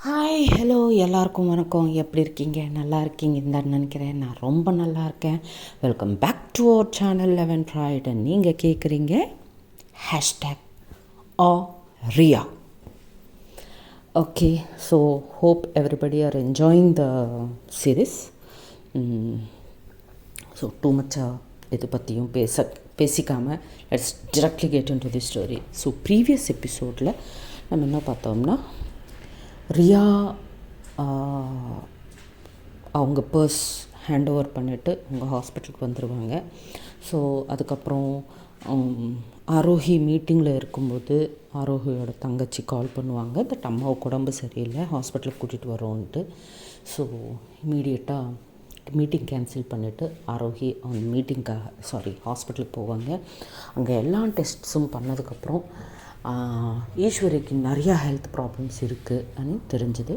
Hi hello எல்லாருக்கும் வணக்கம். எப்படி இருக்கீங்க? நல்லா இருக்கீங்க? இந்த நினைக்கிறேன். நான் ரொம்ப நல்லா இருக்கேன். Welcome back to our channel eleven Friday நீங்கள் கேட்குறீங்க hashtag ah Riya okay so hope everybody are enjoying the series so too மச்சாக இது பற்றியும் பேச பேசிக்காமல் let's directly get into the story so previous எபிசோடில் நம்ம என்ன பார்த்தோம்னா ரியா அவங்க பர்ஸ் ஹேண்ட் ஓவர் பண்ணிவிட்டு அவங்க ஹாஸ்பிட்டலுக்கு வந்துடுவாங்க ஸோ அதுக்கப்புறம் ஆரோஹி மீட்டிங்கில் இருக்கும்போது ஆரோஹியோட தங்கச்சி கால் பண்ணுவாங்க. பட் அம்மாவுக்கு உடம்பு சரியில்லை. ஹாஸ்பிட்டலுக்கு கூட்டிகிட்டு வரோன்ட்டு. ஸோ இமீடியட்டாக மீட்டிங் கேன்சல் பண்ணிவிட்டு ஆரோகி அவங்க மீட்டிங்காக சாரி ஹாஸ்பிட்டலுக்கு போவாங்க. அங்கே எல்லா டெஸ்ட்ஸும் பண்ணதுக்கப்புறம் ஈஸ்வரிக்கு நிறையா ஹெல்த் ப்ராப்ளம்ஸ் இருக்குதுன்னு தெரிஞ்சுது.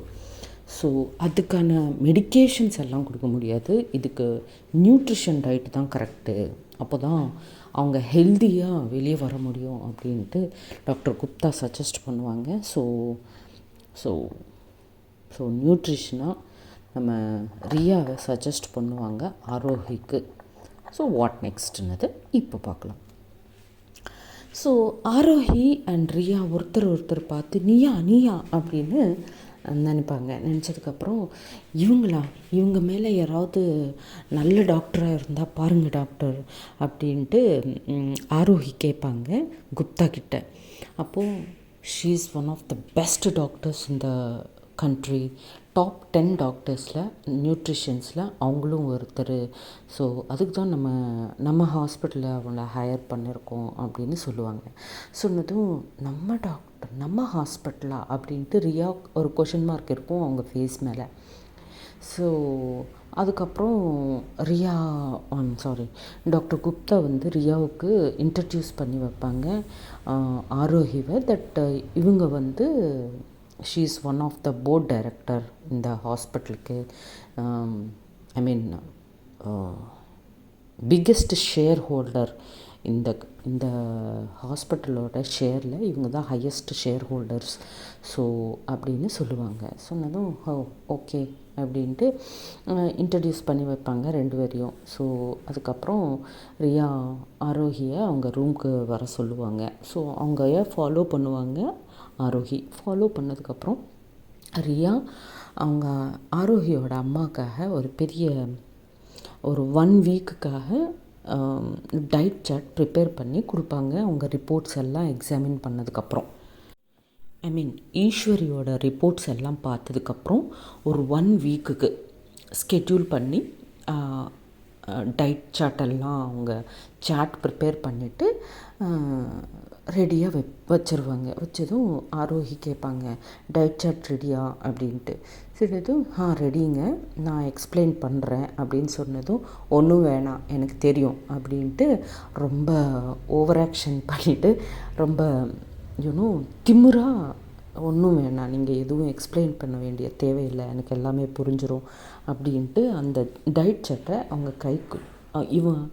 ஸோ அதுக்கான மெடிக்கேஷன்ஸ் எல்லாம் கொடுக்க முடியாது. இதுக்கு நியூட்ரிஷன் டயட் தான் கரெக்டு அப்போ தான் அவங்க ஹெல்த்தியாக வெளியே வர முடியும் அப்படின்ட்டு டாக்டர் குப்தா சஜஸ்ட் பண்ணுவாங்க. ஸோ ஸோ ஸோ நியூட்ரிஷனாக நம்ம ரியாவை சஜஸ்ட் பண்ணுவாங்க ஆரோஹிக்கு ஸோ வாட் நெக்ஸ்ட்னது இப்போ பார்க்கலாம். ஸோ ஆரோஹி அண்ட் ரியா ஒருத்தர் ஒருத்தர் பார்த்து நீயா நீயா? அப்படின்னு நினைப்பாங்க. நினச்சதுக்கப்புறம் இவங்களா? இவங்க மேலே யாராவது நல்ல டாக்டராக இருந்தால் பாருங்கள் டாக்டர் அப்படின்ட்டு ஆரோஹி கேட்பாங்க குப்தா கிட்ட. அப்போது she is one of the best doctors இந்த கண்ட்ரி டாப் டென் டாக்டர்ஸில் நியூட்ரிஷன்ஸில் அவங்களும் ஒருத்தர். ஸோ அதுக்கு தான் நம்ம நம்ம ஹாஸ்பிட்டலில் அவங்கள ஹையர் பண்ணியிருக்கோம் அப்படின்னு சொல்லுவாங்க. சொன்னதும் நம்ம டாக்டர் நம்ம ஹாஸ்பிட்டலா அப்படின்ட்டு ரியா ஒரு கொஷின் மார்க் இருக்கும் அவங்க ஃபேஸ் மேலே. ஸோ அதுக்கப்புறம் Riya um, sorry doctor Gupta வந்து ரியாவுக்கு இன்ட்ரடியூஸ் பண்ணி வைப்பாங்க. ஆஹ், ஆரோஹிவை தட் இவங்க வந்து she is one of the board director இந்த ஹாஸ்பிட்டலுக்கு I mean biggest shareholder இந்த இந்த ஹாஸ்பிட்டலோட ஷேரில் இவங்க தான் ஹையஸ்ட் ஷேர் ஹோல்டர்ஸ் ஸோ அப்படின்னு சொல்லுவாங்க. சொன்னதும் ஓ ஓகே அப்படின்ட்டு இன்ட்ரடியூஸ் பண்ணி வைப்பாங்க ரெண்டு பேரையும். ஸோ அதுக்கப்புறம் ரியா ஆரோகியை அவங்க ரூம்க்கு வர சொல்லுவாங்க. ஸோ அவங்க ஃபாலோ பண்ணுவாங்க. ஆரோஹி ஃபாலோ பண்ணதுக்கப்புறம் ரியா அவங்க ஆரோஹியோட அம்மாக்காக ஒரு பெரிய ஒரு ஒன் வீக்குக்காக டயட் சார்ட் ப்ரிப்பேர் பண்ணி கொடுப்பாங்க. அவங்க ரிப்போர்ட்ஸ் எல்லாம் எக்ஸாமின் பண்ணதுக்கப்புறம். ஐ மீன் ஈஸ்வரியோட ரிப்போர்ட்ஸ் எல்லாம் பார்த்ததுக்கப்புறம் ஒரு ஒன் வீக்குக்கு ஸ்கெட்யூல் பண்ணி டயட் சார்ட் எல்லாம் அவங்க சார்ட் ப்ரிப்பேர் பண்ணிவிட்டு ரெடியாக வெப் வச்சுருவாங்க. வச்சதும் ஆரோகி கேட்பாங்க டயட் சார்ட் ரெடியா அப்படின்ட்டு. சொன்னதும் ஆ ரெடிங்க நான் எக்ஸ்பிளைன் பண்ணுறேன் அப்படின்னு சொன்னதும் ஒன்றும் வேணாம். எனக்கு தெரியும். அப்படின்ட்டு ரொம்ப ஓவர் ஆக்ஷன் பண்ணிவிட்டு ரொம்ப யூனோ திமுறாக ஒன்றும் வேணாம். நீங்கள் எதுவும் எக்ஸ்பிளைன் பண்ண வேண்டிய தேவையில்லை. எனக்கு எல்லாமே புரிஞ்சிடும் அப்படின்ட்டு அந்த டயட் சட்டை அவங்க கைக்கு இவன்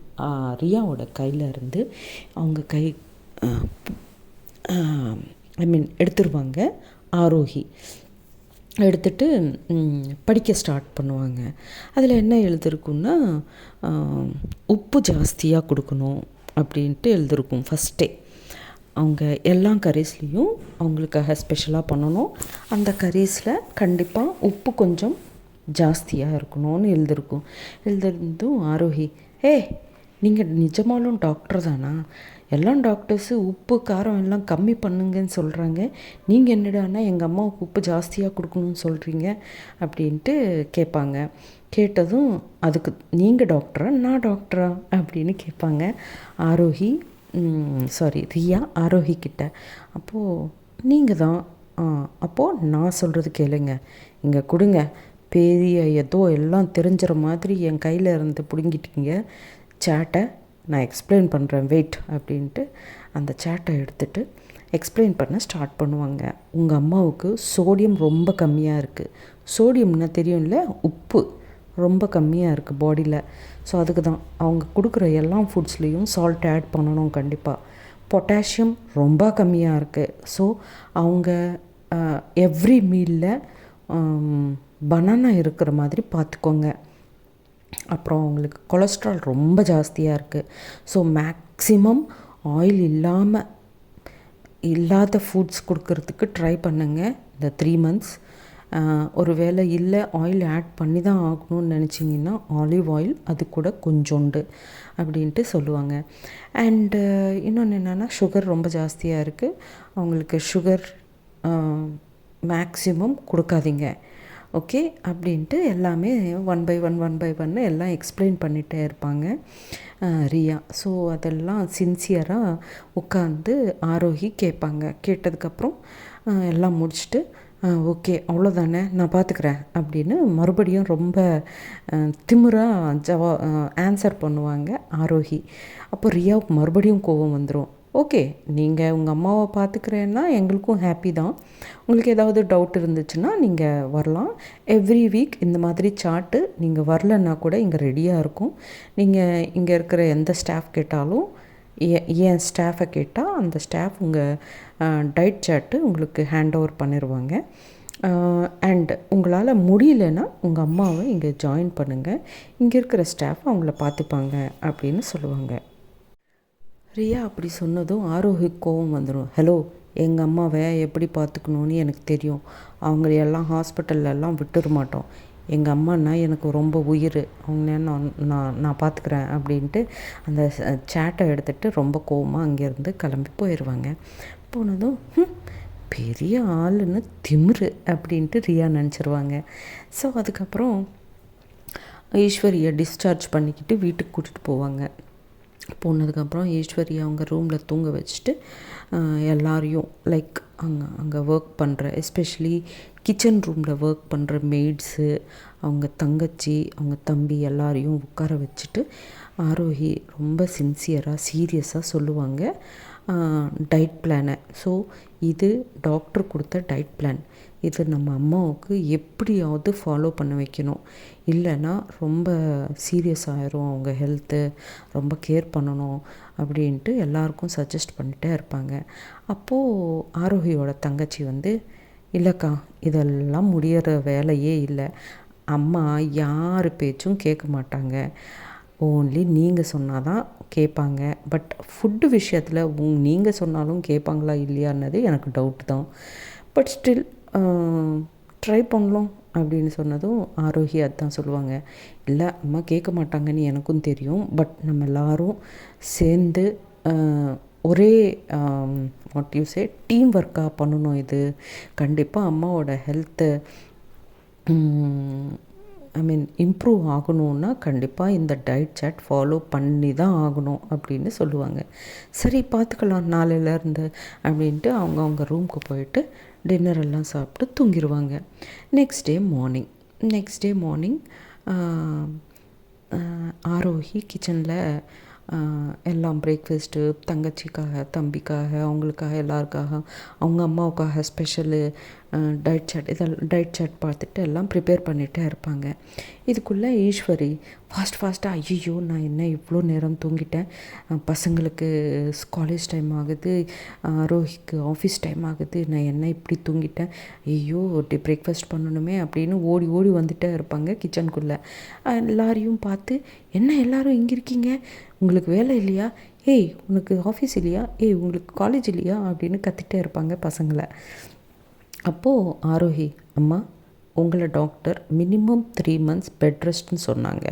ரியாவோட கையில் இருந்து அவங்க கை ஐ மீன் எடுத்துருவாங்க. ஆரோகி. எடுத்துட்டு படிக்க ஸ்டார்ட் பண்ணுவாங்க. அதில் என்ன எழுதிருக்குன்னா உப்பு ஜாஸ்தியாக கொடுக்கணும் அப்படின்ட்டு எழுதிருக்கும் ஃபஸ்ட்டே அவங்க எல்லா கரீஸ்லேயும் அவங்களுக்காக ஸ்பெஷலாக பண்ணணும். அந்த கரீஸில் கண்டிப்பாக உப்பு கொஞ்சம் ஜாஸ்தியாக இருக்கணும்னு எழுதிருக்கும். எழுதிருந்தும் ஆரோஹி ஏ நீங்கள் நிஜமாலும் டாக்டர் தானா? எல்லாம் டாக்டர்ஸு உப்பு காரம் எல்லாம் கம்மி பண்ணுங்கன்னு சொல்கிறாங்க நீங்கள் என்னடான்னா எங்கள் அம்மாவுக்கு உப்பு ஜாஸ்தியாக கொடுக்கணும்னு சொல்கிறீங்க அப்படின்ட்டு கேட்பாங்க. கேட்டதும் அதுக்கு நீங்கள் டாக்டரா நான் டாக்டரா அப்படின்னு கேட்பாங்க. ஆரோகி சாரி ரியா ஆரோகிக்கிட்ட. அப்போது நீங்கள் தான் ஆ, அப்போது நான் சொல்கிறது கேளுங்க. இங்கே கொடுங்க. பெரிய ஏதோ எல்லாம் தெரிஞ்சிற மாதிரி என் கையில் இருந்து பிடுங்கிட்டீங்க. சேட்டை நான் எக்ஸ்பிளைன் பண்ணுறேன் வெயிட் அப்படின்ட்டு அந்த சேட்டை எடுத்துட்டு எக்ஸ்பிளைன் பண்ண ஸ்டார்ட் பண்ணுவாங்க. உங்கள் அம்மாவுக்கு சோடியம் ரொம்ப கம்மியாக இருக்குது சோடியம்னா தெரியும்ல? உப்பு. ரொம்ப கம்மியாக இருக்குது பாடியில் ஸோ அதுக்கு தான் அவங்க கொடுக்குற எல்லா ஃபுட்ஸ்லேயும் சால்ட் ஆட் பண்ணணும் கண்டிப்பாக பொட்டாசியம் ரொம்ப கம்மியாக இருக்குது ஸோ அவங்க எவ்ரி மீலில் பனானா இருக்கிற மாதிரி பார்த்துக்கோங்க அப்புறம் அவங்களுக்கு கொலஸ்ட்ரால் ரொம்ப ஜாஸ்தியாக இருக்குது ஸோ மேக்ஸிமம் ஆயில் இல்லாமல் இல்லாத ஃபுட்ஸ் கொடுக்கறதுக்கு ட்ரை பண்ணுங்கள் இந்த த்ரீ மந்த்ஸ் ஒரு வேளை இல்லை ஆயில் ஆட் பண்ணி தான் ஆகணும்னு நினச்சிங்கன்னா ஆலிவ் ஆயில் அது கூட கொஞ்சோண்டு அப்படின்ட்டு சொல்லுவாங்க. அண்டு இன்னொன்று என்னென்னா சுகர் ரொம்ப ஜாஸ்தியாக இருக்குது அவங்களுக்கு சுகர் மேக்ஸிமம் கொடுக்காதீங்க. ஓகே அப்படின்ட்டு எல்லாமே one by one one by ஒன்னு எல்லாம் எக்ஸ்பிளைன் பண்ணிகிட்டே இருப்பாங்க ரியா. ஸோ அதெல்லாம் சின்சியராக உட்காந்து ஆரோகி கேட்பாங்க. கேட்டதுக்கப்புறம் எல்லாம் முடிச்சுட்டு ஓகே அவ்வளோதானே நான் பார்த்துக்குறேன் அப்படின்னு மறுபடியும் ரொம்ப திமுறாக ஜவா ஆன்சர் பண்ணுவாங்க ஆரோகி. அப்போ ரியாவுக்கு மறுபடியும் கோவம் வந்துடும் ஓகே நீங்கள் உங்கள் அம்மாவை பார்த்துக்கிறேன்னா எங்களுக்கும் ஹாப்பி தான். உங்களுக்கு ஏதாவது டவுட் இருந்துச்சுன்னா நீங்கள் வரலாம். எவ்ரி வீக் இந்த மாதிரி சார்ட்டு நீங்கள் வரலன்னா கூட இங்கே ரெடியாக இருக்கும். நீங்கள் இங்கே இருக்கிற எந்த ஸ்டாஃப் கேட்டாலும் ஏ என் ஸ்டாஃபை கேட்டால் அந்த ஸ்டாஃப் உங்கள் டயட் சார்ட்டு உங்களுக்கு ஹேண்ட் ஓவர் பண்ணிடுவாங்க அண்ட் உங்களால் முடியலன்னா உங்கள் அம்மாவை இங்கே ஜாயின் பண்ணுங்கள் இங்கே இருக்கிற ஸ்டாஃப் அவங்கள பார்த்துப்பாங்க அப்படின்னு சொல்லுவாங்க. ரியா அப்படி சொன்னதும் ஆரோகி கோவம் வந்துடும் ஹலோ எங்கள் அம்மாவை எப்படி பார்த்துக்கணுன்னு எனக்கு தெரியும். அவங்களையெல்லாம் ஹாஸ்பிட்டல்லலாம் விட்டுற மாட்டோம். எங்கள் அம்மானா எனக்கு ரொம்ப உயிர். அவங்க நான் நான் நான் பார்த்துக்குறேன் அப்படின்ட்டு அந்த சேட்டை எடுத்துகிட்டு ரொம்ப கோவமாக அங்கேருந்து கிளம்பி போயிடுவாங்க போனதும் பெரிய ஆளுன்னு திமிரு அப்படின்ட்டு ரியா நினச்சிருவாங்க. ஸோ அதுக்கப்புறம் ஈஸ்வரியை டிஸ்சார்ஜ் பண்ணிக்கிட்டு வீட்டுக்கு கூட்டிகிட்டு போவாங்க. போனதுக்கப்புறம் ஈஸ்வரி அவங்க ரூமில் தூங்க வச்சுட்டு எல்லாரையும் லைக் அங்கே அங்கே ஒர்க் பண்ணுற எஸ்பெஷலி கிச்சன் ரூமில் ஒர்க் பண்ணுற மெய்ட்ஸு அவங்க தங்கச்சி அவங்க தம்பி எல்லாரையும் உட்கார வச்சுட்டு ஆரோஹி ரொம்ப சின்சியராக சீரியஸாக சொல்லுவாங்க. டயட் பிளானை ஸோ இது டாக்டர் கொடுத்த டயட் பிளான் இது நம்ம அம்மாவுக்கு எப்படியாவது ஃபாலோ பண்ண வைக்கணும். இல்லைன்னா ரொம்ப சீரியஸ் ஆயிரும் அவங்க ஹெல்த்து ரொம்ப கேர் பண்ணணும் அப்படின்ட்டு எல்லாருக்கும் சஜஸ்ட் பண்ணிகிட்டே இருப்பாங்க. அப்போது ஆரோக்கியோட தங்கச்சி வந்து இல்லைக்கா இதெல்லாம் முடியிற வேலையே இல்லை. அம்மா யார் பேச்சும் கேட்க மாட்டாங்க. ஓன்லி நீங்கள் சொன்னால் தான் கேட்பாங்க. பட் ஃபுட்டு விஷயத்தில் உங் நீங்கள் சொன்னாலும் கேட்பாங்களா இல்லையான்னது எனக்கு டவுட் தான். பட் ஸ்டில் ட்ரை பண்ணலாம் அப்படின்னு சொன்னதும் ஆரோகி அதுதான் சொல்லுவாங்க. இல்லை அம்மா கேட்க மாட்டாங்கன்னு எனக்கும் தெரியும். பட் நம்ம எல்லோரும் சேர்ந்து ஒரே வாட் யூ சே டீம் ஒர்க்காக பண்ணணும் இது. கண்டிப்பாக அம்மாவோட ஹெல்த்து மீன் இம்ப்ரூவ் ஆகணுன்னா கண்டிப்பாக இந்த டயட் சாட் ஃபாலோ பண்ணி தான் ஆகணும் அப்படின்னு சொல்லுவாங்க. சரி பார்த்துக்கலாம் நாளையிலேருந்து அப்படின்ட்டு அவங்க அவங்க ரூமுக்கு போயிட்டு டின்னர் எல்லாம் சாப்பிட்டு தூங்கிடுவாங்க next day morning next day morning Aarohi கிச்சனில் எல்லாம் பிரேக்ஃபாஸ்ட்டு தங்கச்சிக்காக தம்பிக்காக அவங்களுக்காக எல்லாருக்காக அவங்க அம்மாவுக்காக ஸ்பெஷலு டயட் சாட் இதெல்லாம் டயட் சாட் பார்த்துட்டு எல்லாம் ப்ரிப்பேர் பண்ணிகிட்டே இருப்பாங்க. இதுக்குள்ளே ஈஸ்வரி ஃபாஸ்ட் ஃபாஸ்ட்டாக ஐயோ நான் என்ன இவ்வளோ நேரம் தூங்கிட்டேன்? பசங்களுக்கு காலேஜ் டைம் ஆகுது ரோஹிக்கு ஆஃபீஸ் டைம் ஆகுது நான் என்ன இப்படி தூங்கிட்டேன்? ஐயோ பிரேக்ஃபாஸ்ட் பண்ணணுமே அப்படின்னு ஓடி ஓடி வந்துட்டே இருப்பாங்க கிச்சனுக்குள்ளே எல்லாரையும் பார்த்து என்ன எல்லோரும் இங்கே இருக்கீங்க? உங்களுக்கு வேலை இல்லையா? ஏய் உனக்கு ஆஃபீஸ் இல்லையா? ஏய் உங்களுக்கு காலேஜ் இல்லையா? அப்படின்னு கத்திட்டே இருப்பாங்க பசங்களை. அப்போது ஆரோஹி அம்மா உங்களை doctor minimum three months bed ரெஸ்ட்னு சொன்னாங்க.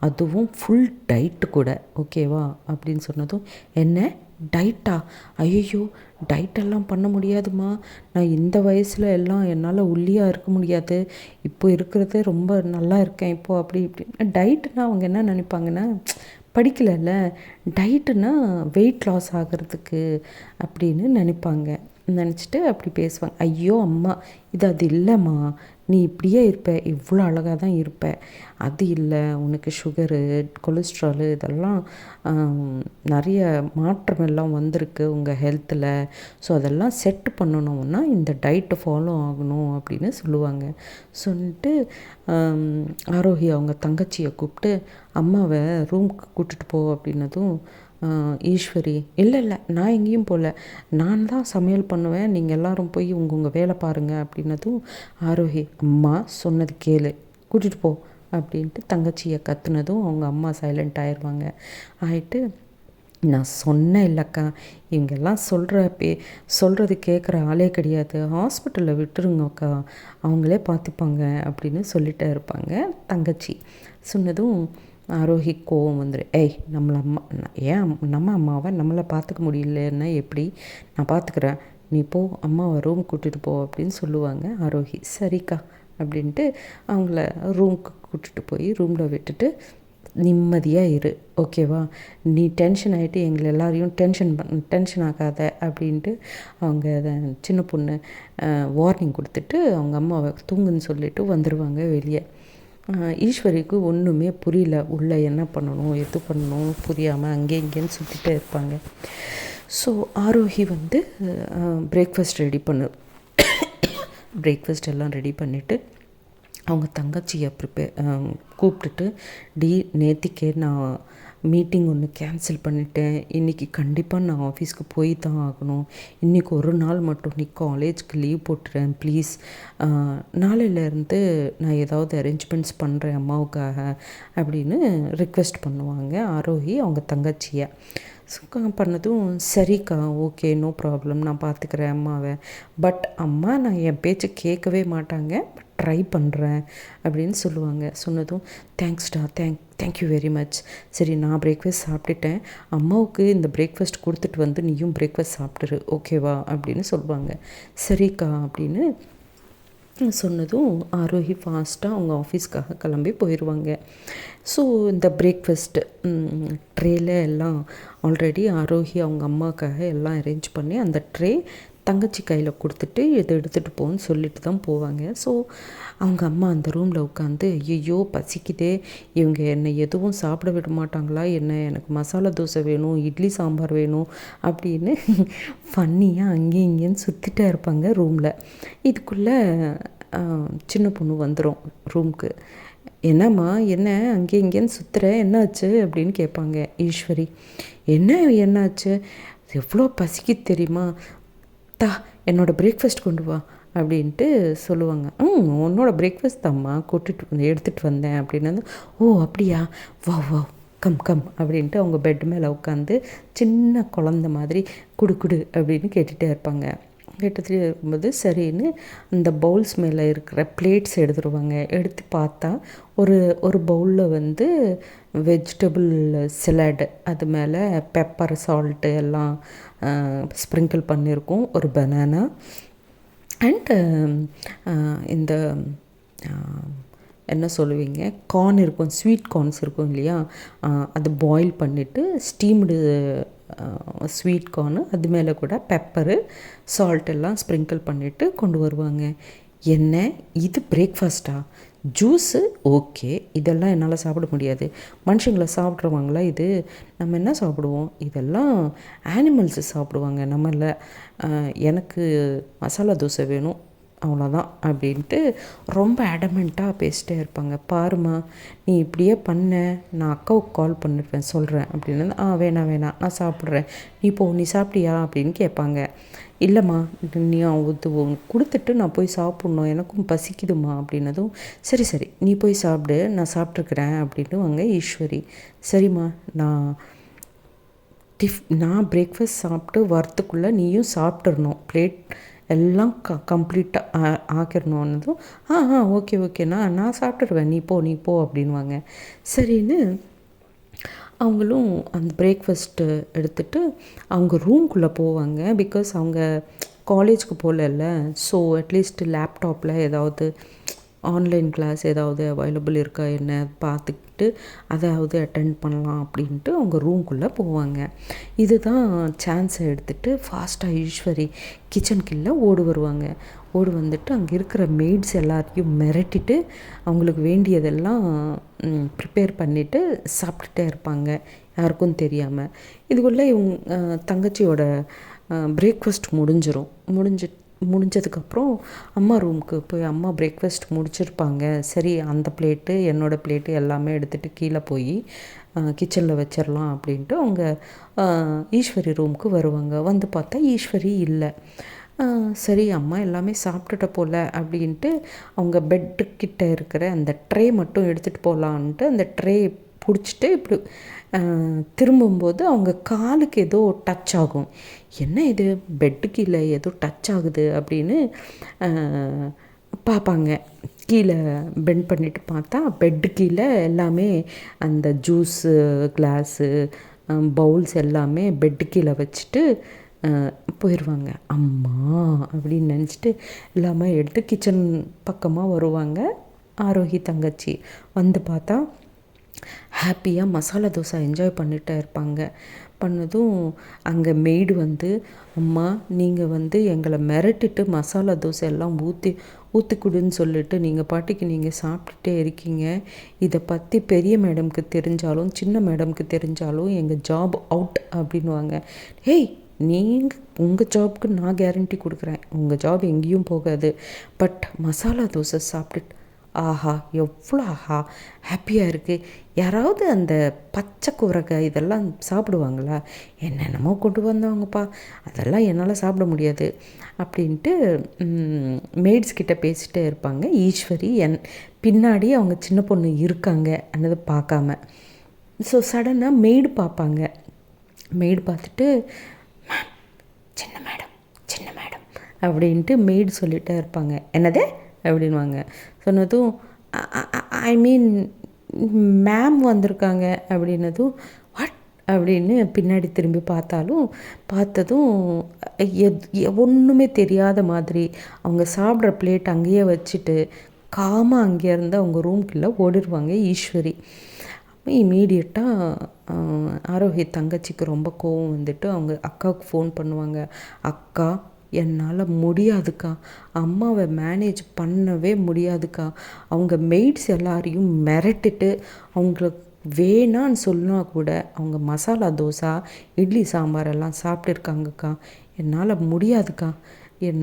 அதுவும் ஃபுல் டயட்டு கூட ஓகேவா அப்படின்னு சொன்னதும் என்ன? டயட்டா ஐயோ டயட்டெல்லாம் பண்ண முடியாதுமா நான் இந்த வயசில் எல்லாம் என்னால் ஒல்லியாக இருக்க முடியாது. இப்போ இருக்கிறதே ரொம்ப நல்லா இருக்கேன் இப்போது அப்படி இப்படி டயட்டுனா அவங்க என்ன நினைப்பாங்கன்னா படிக்கலைல்ல டயட்டுனா வெயிட் லாஸ் ஆகிறதுக்கு அப்படின்னு நினைப்பாங்க. நினச்சிட்டு அப்படி பேசுவாங்க ஐயோ அம்மா இது அது இல்லைம்மா. நீ இப்படியே இருப்ப. இவ்வளோ அழகாக தான் இருப்ப. அது இல்லை. உனக்கு சுகரு கொலஸ்ட்ராலு இதெல்லாம் நிறைய மாற்றம் எல்லாம் வந்திருக்கு உங்கள் ஹெல்த்தில் ஸோ அதெல்லாம் செட் பண்ணணும்னா இந்த டயட்டை ஃபாலோ ஆகணும் அப்படின்னு சொல்லுவாங்க. சொல்லிட்டு ஆரோகி அவங்க தங்கச்சியை கூப்பிட்டு அம்மாவை ரூமுக்கு கூட்டிகிட்டு போ அப்படின்னதும் ஈஸ்வரி. இல்லை இல்லை நான் எங்கேயும் போகல நான் தான் சமையல் பண்ணுவேன். நீங்கள் எல்லோரும் போய் உங்கள் உங்கள் வேலை பாருங்கள் அப்படின்னதும் ஆரோஹி அம்மா சொன்னது கேளு. கூட்டிகிட்டு போ. அப்படின்ட்டு தங்கச்சியை கத்துனதும் அவங்க அம்மா சைலண்ட் ஆயிடுவாங்க ஆகிட்டு நான் சொன்னேன் இல்லைக்கா. இவங்கெல்லாம் சொல்கிற பே சொல்கிறது கேட்குற ஆளே கிடையாது. ஹாஸ்பிட்டலில் விட்டுருங்கக்கா. அவங்களே பார்த்துப்பாங்க அப்படின்னு சொல்லிட்டே இருப்பாங்க தங்கச்சி. சொன்னதும் ஆரோஹி கோவம் வந்துடும் ஏய் நம்மளை அம்மா ஏன் நம்ம அம்மாவை நம்மளை பார்த்துக்க முடியலன்னா எப்படி? நான் பார்த்துக்குறேன் நீ போ அம்மாவை ரூம் கூட்டிகிட்டு போ அப்படின்னு சொல்லுவாங்க. ஆரோஹி சரிக்கா அப்படின்ட்டு அவங்கள ரூம்க்கு கூட்டிகிட்டு போய் ரூமில் விட்டுட்டு நிம்மதியாக இரு ஓகேவா நீ டென்ஷன் ஆகிட்டு எங்களை எல்லாரையும் டென்ஷன் பண் டென்ஷன் ஆகாத அப்படின்ட்டு அவங்க சின்ன பொண்ணு வார்னிங் கொடுத்துட்டு அவங்க அம்மாவை தூங்குன்னு சொல்லிவிட்டு வந்துடுவாங்க வெளியே. ஈஸ்வரிக்கு ஒன்றுமே புரியல. உள்ளே என்ன பண்ணணும் எது பண்ணணும் புரியாமல் அங்கே இங்கேன்னு சுற்றிட்டே இருப்பாங்க. ஸோ ஆரோஹி வந்து பிரேக்ஃபாஸ்ட் ரெடி பண்ணு. பிரேக்ஃபாஸ்ட் எல்லாம் ரெடி பண்ணிவிட்டு அவங்க தங்கச்சியை ப்ரிப்பேர் கூப்பிட்டுட்டு டி நேத்திக்கே நான் மீட்டிங் ஒன்று கேன்சல் பண்ணிட்டேன் இன்றைக்கி கண்டிப்பாக நான் ஆஃபீஸ்க்கு போய் தான் ஆகணும். இன்றைக்கி ஒரு நாள் மட்டும் நீ காலேஜ்க்கு லீவ் போட்டுறேன் ப்ளீஸ் நாளையிலேருந்து நான் ஏதாவது அரேஞ்ச்மெண்ட்ஸ் பண்ணுறேன் அம்மாவுக்காக அப்படின்னு ரிக்வெஸ்ட் பண்ணுவாங்க ஆரோஹி அவங்க தங்கச்சியை. பண்ணதும் சரிக்கா ஓகே நோ ப்ராப்ளம் நான் பார்த்துக்கிறேன் அம்மாவை. பட் அம்மா நான் என் பேச்சு கேட்கவே மாட்டாங்க. பட் ட்ரை பண்ணுறேன் அப்படின்னு சொல்லுவாங்க. சொன்னதும் தேங்க்ஸ்டா thank thank you very much சரி நான் பிரேக்ஃபாஸ்ட் சாப்பிட்டுட்டேன். அம்மாவுக்கு இந்த பிரேக்ஃபாஸ்ட் கொடுத்துட்டு வந்து நீயும் பிரேக்ஃபாஸ்ட் சாப்பிட்டுரு ஓகேவா அப்படின்னு சொல்லுவாங்க. சரிக்கா அப்படின்னு சொன்னதும் ஆரோகி ஃபாஸ்ட்டாக அவங்க ஆஃபீஸ்க்காக கிளம்பி போயிடுவாங்க ஸோ இந்த பிரேக்ஃபாஸ்ட்டு ட்ரேல எல்லாம் ஆல்ரெடி ஆரோகி அவங்க அம்மாவுக்காக எல்லாம் அரேஞ்ச் பண்ணி அந்த ட்ரே தங்கச்சி கையில் கொடுத்துட்டு இதை எடுத்துகிட்டு போன்னு சொல்லிட்டு தான் போவாங்க. ஸோ அவங்க அம்மா அந்த ரூமில் உட்காந்து ஐயோ பசிக்குதே. இவங்க என்னை எதுவும் சாப்பிட விட மாட்டாங்களா? என்ன எனக்கு மசாலா தோசை வேணும் இட்லி சாம்பார் வேணும் அப்படின்னு ஃபன்னியாக அங்கேயும் இங்கேன்னு சுற்றிட்டே இருப்பாங்க ரூமில் இதுக்குள்ளே சின்ன பொண்ணு வந்துடும் ரூமுக்கு என்னம்மா என்ன? அங்கே இங்கேன்னு சுற்றுற என்னாச்சு? அப்படின்னு கேட்பாங்க ஈஸ்வரி. என்ன? என்னாச்சு? எவ்வளோ பசிக்கு தெரியுமா? தா என்னோடய பிரேக்ஃபாஸ்ட் கொண்டு வா அப்படின்ட்டு சொல்லுவாங்க. ம் உன்னோட பிரேக்ஃபாஸ்ட் தாம்மா கூட்டிட்டு வந்து எடுத்துகிட்டு வந்தேன் அப்படின்னு ஓ அப்படியா? வா வா கம் கம் அப்படின்ட்டு அவங்க பெட் மேலே உட்காந்து சின்ன குழந்த மாதிரி குடு குடு அப்படின்னு கேட்டுகிட்டே இருப்பாங்க. கேட்டதுலேயே இருக்கும்போது சரின்னு அந்த பவுல்ஸ் மேலே இருக்கிற பிளேட்ஸ் எடுத்துருவாங்க. எடுத்து பார்த்தா ஒரு ஒரு பவுலில் வந்து வெஜிடபிள் சிலட் அது மேலே பெப்பர் சால்ட்டு எல்லாம் ஸ்ப்ரிங்கிள் பண்ணியிருக்கோம் ஒரு பனானா அண்டு இந்த என்ன சொல்லுவீங்க? கார்ன் இருக்கும் ஸ்வீட் கார்ன்ஸ் இருக்கும் இல்லையா? அது பாயில் பண்ணிவிட்டு ஸ்டீம்டு ஸ்வீட் கார்னு அது மேலே கூட பெப்பரு சால்ட் எல்லாம் ஸ்ப்ரிங்கிள் பண்ணிவிட்டு கொண்டு வருவாங்க. என்ன? இது பிரேக்ஃபாஸ்ட்டா ஜூஸு ஓகே. இதெல்லாம் என்னால் சாப்பிட முடியாது. மனுஷங்களை சாப்பிட்றவங்களா இது? நம்ம என்ன சாப்பிடுவோம்? இதெல்லாம் ஆனிமல்ஸு சாப்பிடுவாங்க நம்மள. எனக்கு மசாலா தோசை வேணும். அவ்வளோதான் அப்படின்ட்டு ரொம்ப அடமெண்ட்டாக பேசிட்டே இருப்பாங்க. பாருமா நீ இப்படியே பண்ண நான் அக்காவுக்கு கால் பண்ணிருப்பேன் சொல்கிறேன் அப்படின்னு. ஆ வேணாம் வேணாம் நான் சாப்பிட்றேன். நீ போ நீ சாப்பிட்டியா? அப்படின்னு கேட்பாங்க. இல்லைம்மா நீ அது கொடுத்துட்டு நான் போய் சாப்பிட்ணும். எனக்கும் பசிக்குதுமா அப்படின்னதும். சரி சரி நீ போய் சாப்பிடு நான் சாப்பிட்ருக்குறேன் அப்படின்னு வாங்க ஈஸ்வரி. சரிம்மா நான் டிஃப் நான் பிரேக்ஃபாஸ்ட் சாப்பிட்டு வரத்துக்குள்ளே நீயும் சாப்பிட்றணும் பிளேட் எல்லாம் க கம்ப்ளீட்டாக ஆக்கிடணுன்னதும் ஆ ஆ ஓகே ஓகே நான் நான் சாப்பிட்டுருவேன். நீ போ நீ போ அப்படின்வாங்க சரின்னு அவங்களும் அந்த பிரேக்ஃபாஸ்ட்டு எடுத்துகிட்டு அவங்க ரூம்குள்ளே போவாங்க. பிகாஸ் அவங்க காலேஜுக்கு போகலல்ல. ஸோ அட்லீஸ்ட் லேப்டாப்பில் ஏதாவது ஆன்லைன் கிளாஸ் ஏதாவது அவைலபிள் இருக்கா என்ன பார்த்துக்கிட்டு அதாவது அட்டென்ட் பண்ணலாம் அப்படின்ட்டு அவங்க ரூம்குள்ளே போவாங்க. இதுதான் சான்ஸை எடுத்துகிட்டு ஃபாஸ்ட்டாக ஈஸ்வரி கிச்சனுக்குள்ளே ஓடு வருவாங்க. ஓடு வந்துட்டு அங்கே இருக்கிற மெய்ட்ஸ் எல்லாத்தையும் மிரட்டிட்டு அவங்களுக்கு வேண்டியதெல்லாம் ப்ரிப்பேர் பண்ணிவிட்டு சாப்பிட்டுட்டே இருப்பாங்க. யாருக்கும் தெரியாமல் இதுக்குள்ளே இவங்க தங்கச்சியோட பிரேக்ஃபாஸ்ட் முடிஞ்சிடும் முடிஞ்சிட்டு முடிஞ்சதுக்கப்புறம் அம்மா ரூமுக்கு போய் அம்மா பிரேக்ஃபாஸ்ட் முடிச்சிருப்பாங்க. சரி அந்த பிளேட்டு என்னோடய பிளேட்டு எல்லாமே எடுத்துகிட்டு கீழே போய் கிச்சனில் வச்சிடலாம் அப்படின்ட்டு அவங்க ஈஸ்வரி ரூமுக்கு வருவாங்க. வந்து பார்த்தா ஈஸ்வரி இல்லை. சரி அம்மா எல்லாமே சாப்பிட்டுட்ட போல் அப்படின்ட்டு அவங்க பெட்டுக்கிட்ட இருக்கிற அந்த ட்ரே மட்டும் எடுத்துகிட்டு போகலான்ட்டு அந்த ட்ரே பிடிச்சிட்டு இப்படி திரும்பும்போது அவங்க காலுக்கு ஏதோ டச் ஆகும். என்ன இது? பெட்டு கீழே ஏதோ டச் ஆகுது அப்படின்னு பார்ப்பாங்க. கீழே பெண்ட் பண்ணிவிட்டு பார்த்தா பெட்டு கீழே எல்லாமே அந்த ஜூஸு கிளாஸு பவுல்ஸ் எல்லாமே பெட்டு கீழே வச்சுட்டு போயிடுவாங்க அம்மா அப்படின்னு நினச்சிட்டு எல்லாமே எடுத்து கிச்சன் பக்கமாக வருவாங்க. ஆரோகி தங்கச்சி வந்து பார்த்தா ஹாப்பியாக மசாலா தோசை என்ஜாய் பண்ணிகிட்டே இருப்பாங்க. பண்ணதும் அங்கே மெய்டு வந்து அம்மா நீங்கள் வந்து எங்களை மிரட்டிட்டு மசாலா தோசை எல்லாம் ஊற்றி ஊற்றி கொடுன்னு சொல்லிட்டு நீங்கள் பாட்டிக்கு நீங்கள் சாப்பிட்டுட்டே இருக்கீங்க. இதை பற்றி பெரிய மேடம்க்கு தெரிஞ்சாலும் சின்ன மேடம்க்கு தெரிஞ்சாலும் எங்கள் ஜாப் அவுட் அப்படின்வாங்க ஹேய் நீங்கள் உங்கள் ஜாப்க்கு நான் கேரண்டி கொடுக்குறேன். உங்கள் ஜாப் எங்கேயும் போகாது. பட் மசாலா தோசை சாப்பிட்டு ஆஹா எவ்வளோ ஆஹா ஹாப்பியாக இருக்குது யாராவது அந்த பச்சை குரகை இதெல்லாம் சாப்பிடுவாங்களா? என்னென்னமோ கொண்டு வந்தவங்கப்பா. அதெல்லாம் என்னால் சாப்பிட முடியாது. அப்படின்ட்டு மெய்ட்ஸ் கிட்டே பேசிகிட்டே இருப்பாங்க. ஈஸ்வரி என் பின்னாடி அவங்க சின்ன பொண்ணு இருக்காங்க. அன்னது பார்க்காம. ஸோ சடனாக மெய்டு பார்ப்பாங்க. மெய்டு பார்த்துட்டு மேம் சின்ன மேடம் சின்ன மேடம் அப்படின்ட்டு மெய்டு சொல்லிகிட்டே இருப்பாங்க. என்னதே? அப்படின்வாங்க சொன்னதும் ஐ மீன் மேம் வந்திருக்காங்க. அப்படின்னதும் வாட் அப்படின்னு பின்னாடி திரும்பி பார்த்தாலும் பார்த்ததும் எத் ஒன்றுமே தெரியாத மாதிரி அவங்க சாப்பிட்ற பிளேட் அங்கேயே வச்சுட்டு காமாக அங்கேருந்து அவங்க ரூம்குள்ளே ஓடிடுவாங்க ஈஸ்வரி. இமீடியட்டாக ஆரோஹி தங்கச்சிக்கு ரொம்ப கோவம் வந்துட்டு அவங்க அக்காவுக்கு ஃபோன் பண்ணுவாங்க. அக்கா என்னால் முடியாதுக்கா. அம்மாவை மேனேஜ் பண்ணவே முடியாதுக்கா. அவங்க மெய்ட்ஸ் எல்லாரையும் மிரட்டிட்டு அவங்களுக்கு வேணான்னு சொன்னால் கூட அவங்க மசாலா தோசை இட்லி சாம்பார் எல்லாம் சாப்பிட்டுருக்காங்கக்கா. என்னால் முடியாதுக்கா. என்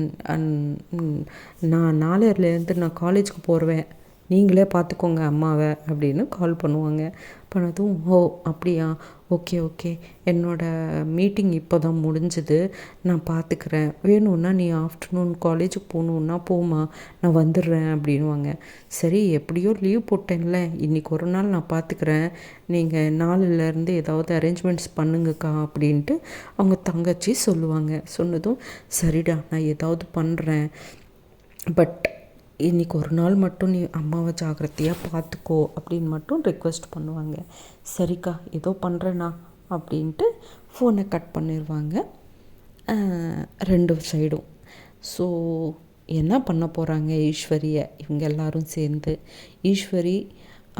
நான் நாளையிலேருந்து நான் காலேஜுக்கு போடுவேன் நீங்களே பார்த்துக்கோங்க அம்மாவை அப்படின்னு கால் பண்ணுவாங்க. பண்ணதும் ஓ அப்படியா? Okay okay. என்னோடய மீட்டிங் இப்போ தான் முடிஞ்சுது. நான் பார்த்துக்கிறேன். வேணும்னா நீ ஆஃப்டர்நூன் காலேஜுக்கு போகணுன்னா போமா நான் வந்துடுறேன் அப்படின்வாங்க சரி எப்படியோ லீவ் போட்டேன்ல. இன்றைக்கி ஒரு நாள் நான் பார்த்துக்கிறேன். நீங்கள் நாளிலேருந்து ஏதாவது அரேஞ்ச்மெண்ட்ஸ் பண்ணுங்கக்கா அப்படின்ட்டு அவங்க தங்கச்சி சொல்லுவாங்க. சொன்னதும் சரிடா நான் ஏதாவது பண்ணுறேன் பட் இன்றைக்கி ஒரு நாள் மட்டும் நீ அம்மாவை ஜாக்கிரதையாக பார்த்துக்கோ அப்படின்னு மட்டும் ரெக்வெஸ்ட் பண்ணுவாங்க. சரிக்கா ஏதோ பண்ணுறேண்ணா அப்படின்ட்டு ஃபோனை கட் பண்ணிடுவாங்க ரெண்டு சைடும் ஸோ என்ன பண்ண போகிறாங்க ஈஸ்வரியை? இவங்க எல்லாரும் சேர்ந்து. ஈஸ்வரி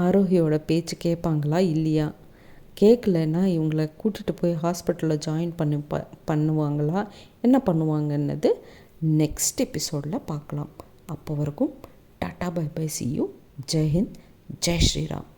ஆரோக்கியோட பேச்சு கேட்பாங்களா இல்லையா? கேட்கலன்னா இவங்களை கூட்டிகிட்டு போய் ஹாஸ்பிட்டலில் ஜாயின் பண்ணி ப பண்ணுவாங்களா? என்ன பண்ணுவாங்கன்னது நெக்ஸ்ட் எபிசோடில் பார்க்கலாம். அப்போ வரைக்கும் tata bye bye see you Jai Hind Jai Shriram